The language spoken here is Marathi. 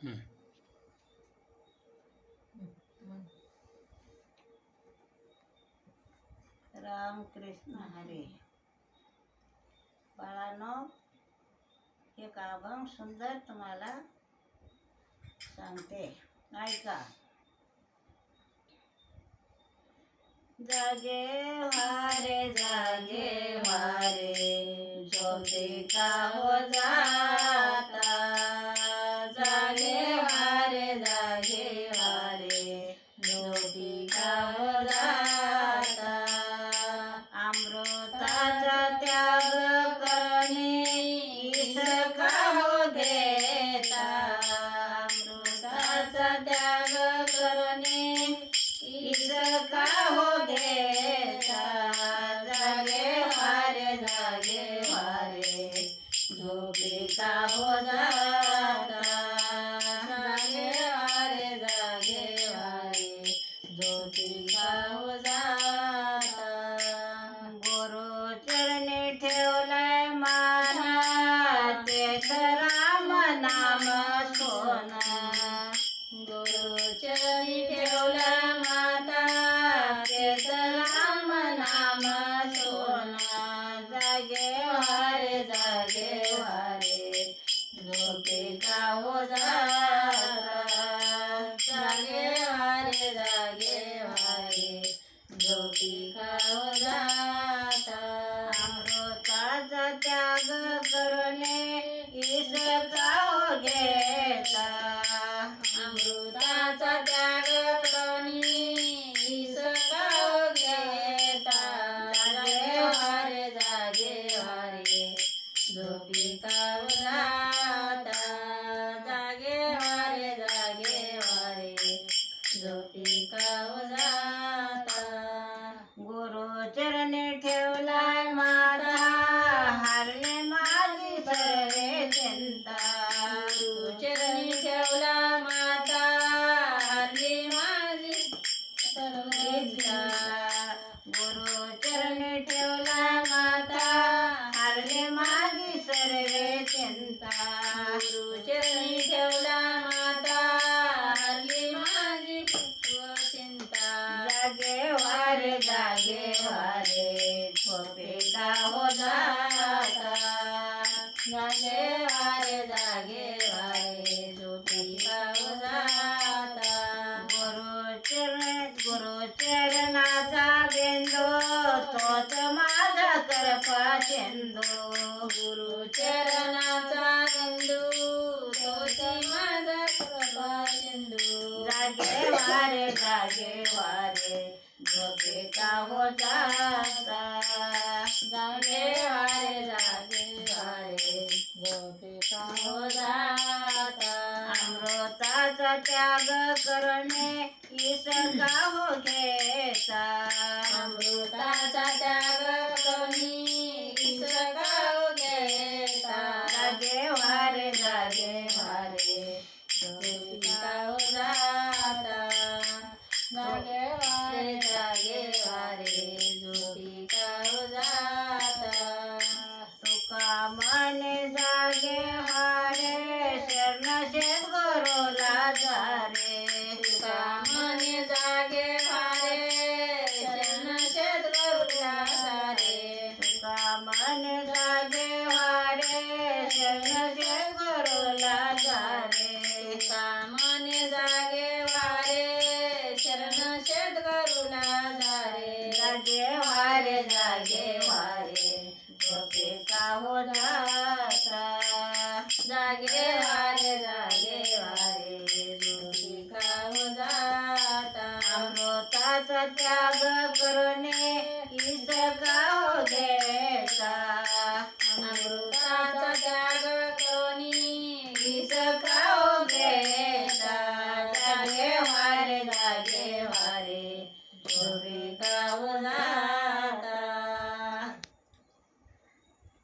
Ram Krishna Hari Balano kekabang kabang sundar tumala Sante Naika Jage hare jage hare Jyoti Ờ, Radha Kaoda. गुरु चरणी ठेवला माता. हारले चिंता. गुरु चरणी ठेवला माता. माझी चिंता. जागे वारे जागे वारे झोपे गाव हो जाता. ಎಂದು ಗುರು ಚರಣಾचा ಎಂದು ತೋಸಿ माझा ಪ್ರಭಾ ಎಂದು जागे वारे जागे वारे झोपे का हो जाता. जागे वारे जागे वारे झोपे का हो जाता. अमृताचा त्याग करणे इसका हो घेता. Okay.